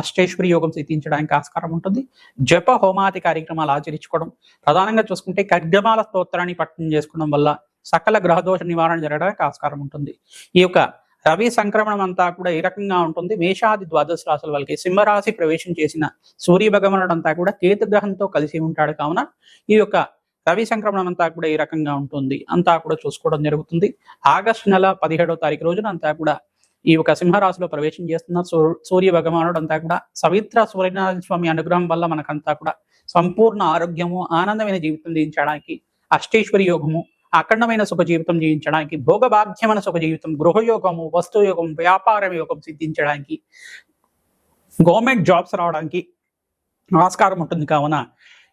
అష్టేశ్వరి యోగం సిద్ధించడానికి ఆస్కారం ఉంటుంది. జప హోమాది కార్యక్రమాలు ఆచరించుకోవడం ప్రధానంగా చూసుకుంటే ఖడ్గమాల స్తోత్రాన్ని పట్టణం చేసుకోవడం వల్ల సకల గ్రహదోష నివారణ జరగడానికి ఆస్కారం ఉంటుంది. ఈ యొక్క రవి సంక్రమణం అంతా కూడా ఏ రకంగా ఉంటుంది? మేషాది ద్వాదశ రాశుల వాళ్ళకి సింహరాశి ప్రవేశం చేసిన సూర్య భగవానుడు అంతా కూడా కేతు గ్రహంతో కలిసి ఉంటాడు కావున ఈ యొక్క రవి సంక్రమణం అంతా కూడా ఈ రకంగా ఉంటుంది? అంతా కూడా చూసుకోవడం జరుగుతుంది. ఆగస్టు నెల పదిహేడవ తారీఖు రోజున అంతా కూడా ఈ యొక్క సింహరాశిలో ప్రవేశం చేస్తున్న సూ- సూర్య భగవానుడు అంతా కూడా సవిత్ర సూర్యనారాయణ స్వామి అనుగ్రహం వల్ల మనకంతా కూడా సంపూర్ణ ఆరోగ్యము ఆనందమైన జీవితం జీవించడానికి అష్టేశ్వరి యోగము అఖండమైన సుఖ జీవితం జీవించడానికి భోగభాగ్యమైన సుఖ జీవితం గృహయోగము వస్తు యోగం వ్యాపారం యోగం సిద్ధించడానికి గవర్నమెంట్ జాబ్స్ రావడానికి ఆస్కారం ఉంటుంది కావున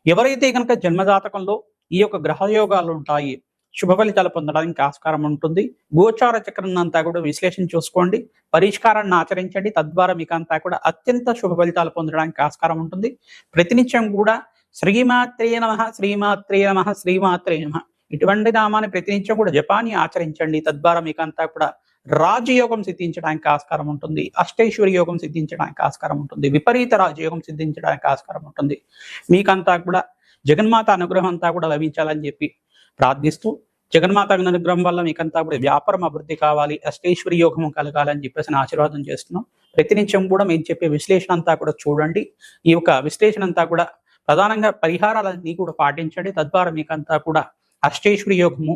ఎవరైతే కనుక జన్మజాతకంలో ఈ యొక్క గ్రహయోగాలు ఉంటాయి శుభ ఫలితాలు పొందడానికి ఆస్కారం ఉంటుంది. గోచార చక్రం అంతా కూడా విశ్లేషణ చూసుకోండి. పరిష్కారాన్ని ఆచరించండి. తద్వారా మీకు అంతా కూడా అత్యంత శుభ ఫలితాలు పొందడానికి ఆస్కారం ఉంటుంది. ప్రతినిత్యం కూడా శ్రీమాత్రే నమ శ్రీమాత్రే నమ శ్రీమాత్రే నమ. ఇటువంటి నామాన్ని ప్రతినిత్యం కూడా జపాన్ని ఆచరించండి. తద్వారా మీకు అంతా కూడా రాజయోగం సిద్ధించడానికి ఆస్కారం ఉంటుంది. అష్టైశ్వరి యోగం సిద్ధించడానికి ఆస్కారం ఉంటుంది. విపరీత రాజయోగం సిద్ధించడానికి ఆస్కారం ఉంటుంది. మీకంతా కూడా జగన్మాత అనుగ్రహం అంతా కూడా లభించాలని చెప్పి ప్రార్థిస్తూ జగన్మాత అనుగ్రహం వల్ల మీకంతా కూడా వ్యాపారం అభివృద్ధి కావాలి అష్టేశ్వరి యోగం కలగాలని చెప్పేసి ఆశీర్వాదం చేస్తున్నాం. ప్రతినిత్యం కూడా మేము చెప్పే విశ్లేషణ అంతా కూడా చూడండి. ఈ యొక్క విశ్లేషణ అంతా కూడా ప్రధానంగా పరిహారాలన్నీ కూడా పాటించండి. తద్వారా మీకంతా కూడా అష్టేశ్వరి యోగము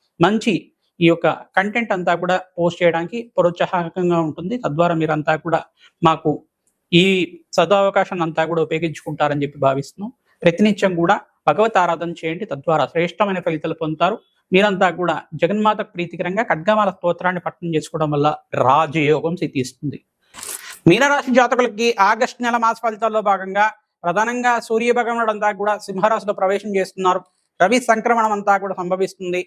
మంచి ఈ యొక్క కంటెంట్ అంతా కూడా పోస్ట్ చేయడానికి ప్రోత్సాహకంగా ఉంటుంది. తద్వారా మీరంతా కూడా మాకు ఈ సదావకాశాన్ని అంతా కూడా ఉపయోగించుకుంటారని చెప్పి భావిస్తున్నాం. ప్రతినిత్యం కూడా భగవత్ ఆరాధన చేయండి. తద్వారా శ్రేష్టమైన ఫలితాలు పొందుతారు. మీరంతా కూడా జగన్మాత ప్రీతికరంగా ఖడ్గమాల స్తోత్రాన్ని పట్టణం చేసుకోవడం వల్ల రాజయోగం సిద్ధిస్తుంది. మీనరాశి జాతకులకి ఆగస్టు నెల మాస ఫలితాల్లో భాగంగా ప్రధానంగా సూర్య భగవానుడు అంతా కూడా సింహరాశిలో ప్రవేశం చేస్తున్నారు. రవి సంక్రమణం అంతా కూడా సంభవిస్తుంది.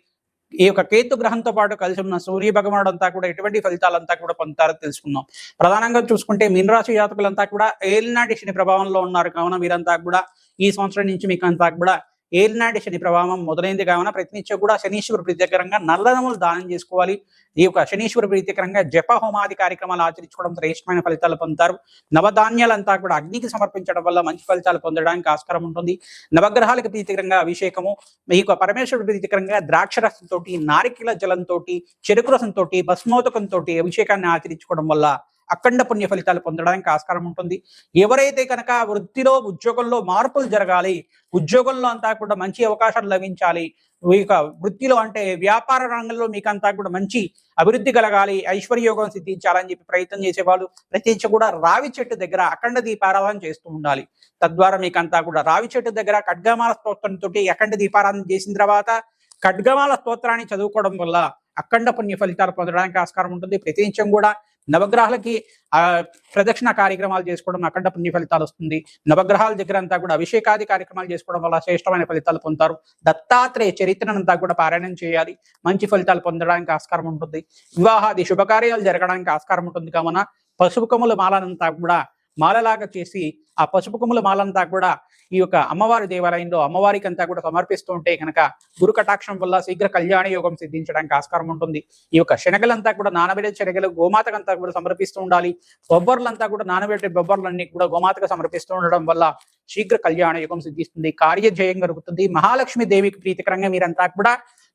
ఈ యొక్క కేతు గ్రహంతో పాటు కలిసి ఉన్న సూర్య భగవానుడు అంతా కూడా ఎటువంటి ఫలితాలంతా కూడా పొందుతారో తెలుసుకుందాం. ప్రధానంగా చూసుకుంటే మీనరాశి జాతకులంతా కూడా ఏలినాటి శని ప్రభావంలో ఉన్నారు. కావున వీరంతా కూడా ఈ సంవత్సరం నుంచి మీకు అంతా కూడా ఏలినాటి శని ప్రభావం మొదలైంది కావున ప్రతినిత్యం కూడా శనీశ్వర ప్రీతికరంగా నల్లదములు దానం చేసుకోవాలి. ఈ యొక్క శనీశ్వర ప్రీతికరంగా జప హోమాది కార్యక్రమాలు ఆచరించుకోవడం శ్రేష్టమైన ఫలితాలు పొందుతారు. నవధాన్యాలంతా కూడా అగ్నికి సమర్పించడం వల్ల మంచి ఫలితాలు పొందడానికి ఆస్కారం ఉంటుంది. నవగ్రహాలకు ప్రీతికరంగా అభిషేకము ఈ యొక్క పరమేశ్వరుడు ప్రీతికరంగా ద్రాక్ష రసంతో నారికిల జలంతో చెరుకు రసంతో భస్మోదకంతో అభిషేకాన్ని ఆచరించుకోవడం వల్ల అఖండ పుణ్య ఫలితాలు పొందడానికి ఆస్కారం ఉంటుంది. ఎవరైతే కనుక వృత్తిలో ఉద్యోగంలో మార్పులు జరగాలి ఉద్యోగంలో అంతా కూడా మంచి అవకాశాలు లభించాలి ఈ వృత్తిలో అంటే వ్యాపార రంగంలో మీకు అంతా కూడా మంచి అభివృద్ధి కలగాలి ఐశ్వర్యోగం సిద్ధించాలని చెప్పి ప్రయత్నం చేసేవాళ్ళు ప్రత్యేకించి కూడా రావి చెట్టు దగ్గర అఖండ దీపారాధన చేస్తూ ఉండాలి. తద్వారా మీకు అంతా కూడా రావి చెట్టు దగ్గర ఖడ్గమాల స్తోత్రంతో అఖండ దీపారాధన చేసిన తర్వాత ఖడ్గమాల స్తోత్రాన్ని చదువుకోవడం వల్ల అఖండ పుణ్య ఫలితాలు పొందడానికి ఆస్కారం ఉంటుంది. ప్రతినిత్యం కూడా నవగ్రహాలకి ఆ ప్రదక్షిణ కార్యక్రమాలు చేసుకోవడం అఖండ పుణ్య ఫలితాలు వస్తుంది. నవగ్రహాల దగ్గర అంతా కూడా అభిషేకాది కార్యక్రమాలు చేసుకోవడం వల్ల శ్రేష్టమైన ఫలితాలు పొందుతారు. దత్తాత్రేయ చరిత్రనంతా కూడా పారాయణం చేయాలి. మంచి ఫలితాలు పొందడానికి ఆస్కారం ఉంటుంది. వివాహాది శుభకార్యాలు జరగడానికి ఆస్కారం ఉంటుంది. కావున పసుపు కొమ్ముల మాలనంతా కూడా మాలలాగా చేసి ఆ పసుపు కొమ్ముల మాలంతా కూడా ఈ యొక్క అమ్మవారి దేవాలయంలో అమ్మవారికి అంతా కూడా సమర్పిస్తూ ఉంటే కనుక గురు కటాక్షం వల్ల శీఘ్ర కళ్యాణ యోగం సిద్ధించడానికి ఆస్కారం ఉంటుంది. ఈ యొక్క శనగలంతా కూడా నానబెట్టే శనగలు గోమాతకంతా కూడా సమర్పిస్తూ ఉండాలి. బొబ్బర్లంతా కూడా నానబెట్టే బొబ్బర్లన్నీ కూడా గోమాతకు సమర్పిస్తూ ఉండడం వల్ల శీఘ్ర కళ్యాణ యోగం సిద్ధిస్తుంది. కార్యజయం కలుగుతుంది. మహాలక్ష్మి దేవికి ప్రీతికరంగా మీరంతా కూడా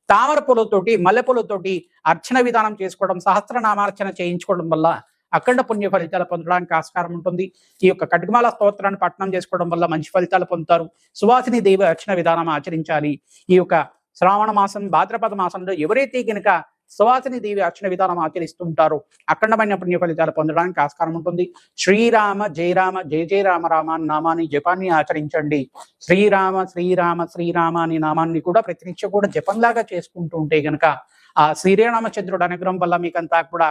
తామర పూలతోటి మల్లె పూలతోటి అర్చన విధానం చేసుకోవడం సహస్రనామార్చన చేయించుకోవడం వల్ల అఖండ పుణ్య ఫలితాలు పొందడానికి ఆస్కారం ఉంటుంది. ఈ యొక్క ఖడ్గమాల స్తోత్రాన్ని పట్టణం చేసుకోవడం వల్ల మంచి ఫలితాలు పొందుతారు. సువాసిని దేవి అర్చన విధానం ఆచరించాలి. ఈ యొక్క శ్రావణ మాసం భాద్రపద మాసంలో ఎవరైతే గనుక సువాసిని దేవి అర్చన విధానం ఆచరిస్తుంటారో అఖండమైన పుణ్య ఫలితాలు పొందడానికి ఆస్కారం ఉంటుంది. శ్రీరామ జయరామ జయ జయ రామ రామ అని నామాన్ని జపాన్ని ఆచరించండి. శ్రీరామ శ్రీరామ శ్రీరామ అనే నామాన్ని కూడా ప్రతినిత్యం కూడా జపంలాగా చేసుకుంటూ ఉంటే గనక ఆ శ్రీరామచంద్రుడు అనుగ్రహం వల్ల మీకంతా కూడా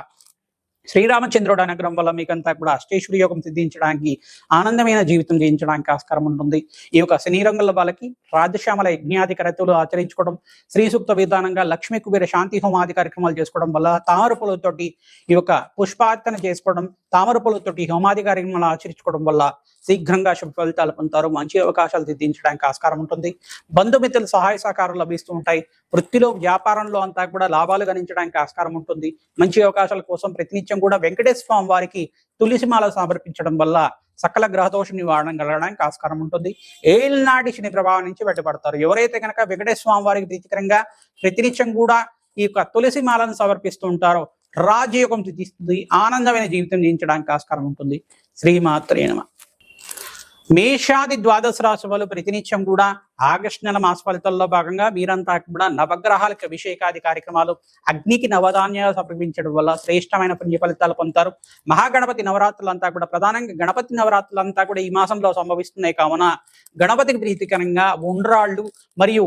శ్రీరామచంద్రుడు అనుగ్రహం వల్ల మీకంతా కూడా అష్టేశ్వరి యోగం సిద్ధించడానికి ఆనందమైన జీవితం జీవించడానికి ఆస్కారం ఉంటుంది. ఈ యొక్క శని రంగుల వాళ్ళకి రాజశ్యామల యజ్ఞాది కరతులు ఆచరించుకోవడం శ్రీ సూక్త విధానంగా లక్ష్మీ కుబేర శాంతి హోమాది కార్యక్రమాలు చేసుకోవడం వల్ల తామర పూలతోటి ఈ యొక్క పుష్పార్చన చేసుకోవడం తామర పూలతోటి హోమాది కార్యక్రమాలు ఆచరించుకోవడం వల్ల శీఘ్రంగా శుభ ఫలితాలు పొందుతారు. మంచి అవకాశాలు దిద్దించడానికి ఆస్కారం ఉంటుంది. బంధుమిత్రులు సహాయ సహకారాలు లభిస్తూ ఉంటాయి. వృత్తిలో వ్యాపారంలో అంతా కూడా లాభాలు గణించడానికి ఆస్కారం ఉంటుంది. మంచి అవకాశాల కోసం ప్రతినిత్యం కూడా వెంకటేశ్వర స్వామి వారికి తులసిమాల సమర్పించడం వల్ల సకల గ్రహదోష నివారణ కలగడానికి ఆస్కారం ఉంటుంది. ఏళ్ళనాటి శని ప్రభావం నుంచి బయటపడతారు. ఎవరైతే కనుక వెంకటేశ్వర స్వామి వారికి ప్రీతికరంగా ప్రతినిత్యం కూడా ఈ యొక్క తులసి మాలను సమర్పిస్తూ ఉంటారో రాజయోగం సిద్ధిస్తుంది. ఆనందమైన జీవితం జీవించడానికి ఆస్కారం ఉంటుంది. శ్రీమాత్రేనమ మేషాది ద్వాదశ రాశి వాళ్ళు ప్రతినిత్యం కూడా ఆగస్టు నెల మాస ఫలితాల్లో భాగంగా మీరంతా కూడా నవగ్రహాలకు అభిషేకాది కార్యక్రమాలు అగ్నికి నవధాన్యాలు సమర్పించడం వల్ల శ్రేష్టమైన పుణ్య ఫలితాలు పొందుతారు. మహాగణపతి నవరాత్రులంతా కూడా ప్రధానంగా గణపతి నవరాత్రులంతా కూడా ఈ మాసంలో సంభవిస్తున్నాయి కావున గణపతికి ప్రీతికరంగా ఉండ్రాళ్ళు మరియు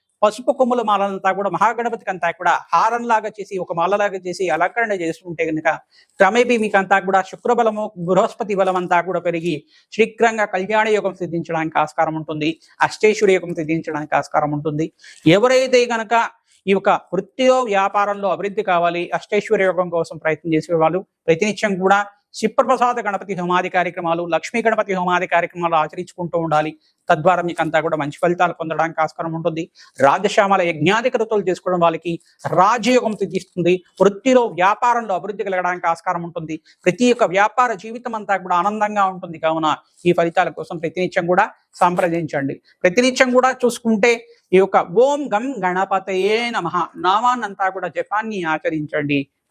పసుపు కొమ్ముల మాలనంతా కూడా మహాగణపతికి అంతా కూడా హారంలాగా చేసి ఒక మాలలాగా చేసి అలంకరణ చేస్తుంటే కనుక క్రమేపీ మీకు అంతా కూడా శుక్రబలము బృహస్పతి బలం అంతా కూడా పెరిగి శీఘ్రంగా కళ్యాణ యోగం సిద్ధించడానికి ఆస్కారం ఉంటుంది. అష్టేశ్వరి యోగం సిద్ధించడానికి ఆస్కారం ఉంటుంది. ఎవరైతే గనక ఈ యొక్క వృత్తిలో వ్యాపారంలో అభివృద్ధి కావాలి అష్టేశ్వర యోగం కోసం ప్రయత్నం చేసే వాళ్ళు ప్రతినిత్యం కూడా శివప్రసాద గణపతి హోమాది కార్యక్రమాలు లక్ష్మీ గణపతి హోమాది కార్యక్రమాలు ఆచరించుకుంటూ ఉండాలి. తద్వారా మీకు అంతా కూడా మంచి ఫలితాలు పొందడానికి ఆస్కారం ఉంటుంది. రాజశ్యామల యజ్ఞాధికృతులు చేసుకోవడం వాళ్ళకి రాజయోగం తీస్తుంది వృత్తిలో వ్యాపారంలో అభివృద్ధి కలగడానికి ఆస్కారం ఉంటుంది. ప్రతి ఒక్క వ్యాపార జీవితం అంతా కూడా ఆనందంగా ఉంటుంది. కావున ఈ ఫలితాల కోసం ప్రతినిత్యం కూడా సంప్రదించండి. ప్రతినిత్యం కూడా చూసుకుంటే ఈ యొక్క ఓం గం గణపతయే నమ. నామాన్నంతా కూడా జపాన్ని ఆచరించండి.